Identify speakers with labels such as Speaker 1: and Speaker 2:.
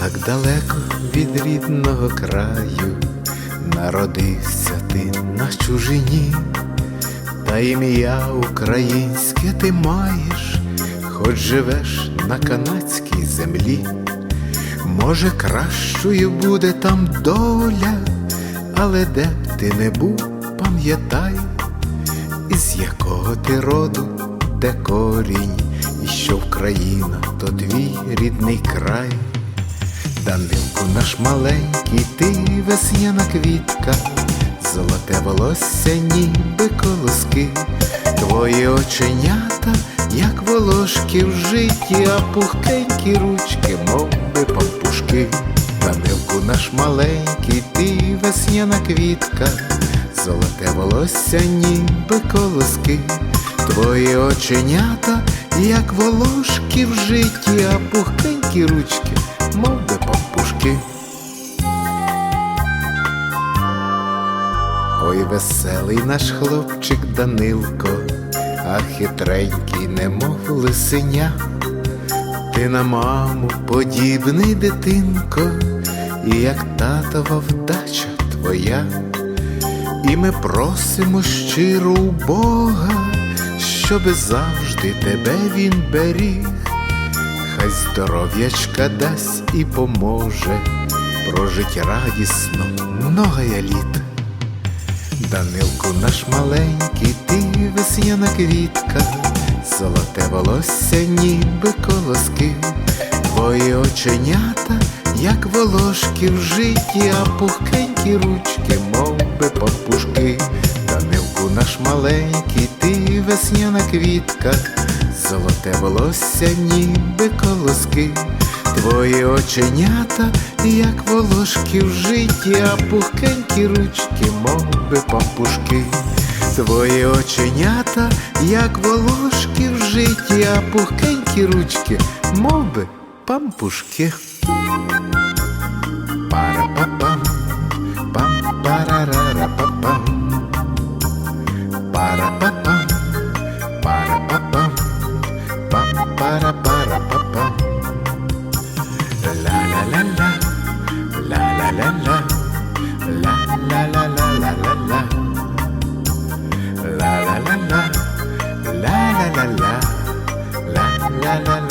Speaker 1: Так далеко від рідного краю народився ти на чужині, та ім'я українське ти маєш, хоч живеш на канадській землі. Може, кращою буде там доля, але де б ти не був, пам'ятай, із якого ти роду, де корінь, і що Вкраїна, то твій рідний край. Данилку наш маленький, ти весняна квітка, золоте волосся, ніби колоски, твої оченята, як волошки в житті, а пухкенькі ручки, мов пампушки. Данилку наш маленький, ти весняна квітка, золоте волосся, ніби колоски, твої оченята, як волошки в житті, а пухкенькі ручки, мов би пампушки. Ой, веселий наш хлопчик Данилко, а хитренький, немов лисеня. Ти на маму подібний дитинко, і як татова вдача твоя, і ми просимо щиро у Бога, щоби завжди тебе він беріг, хай здоров'ячка дасть і поможе прожить радісно многая літ. Данилку наш маленький, ти весняна квітка, золоте волосся, ніби колоски, твої оченята, як волошки в житті, а пухкенькі ручки, мов би пампушки. Данилку наш маленький, ти весняна квітка, золоте волосся, ніби колоски, твої оченята, як волошки в житті, а пухкенькі ручки, мов би пампушки. Твої оченята, як волошки в житті, а пухкенькі ручки, мов би пампушки. Пара-па-пам, пам-парара-ра-па-пам. Пара-па-пам, пара-па-пам, пам-пара-пара-па-пам. Ла-ла-ла-ла, ла-ла-ла-ла, ла-ла-ла-ла-ла-ла-ла. La la la la la la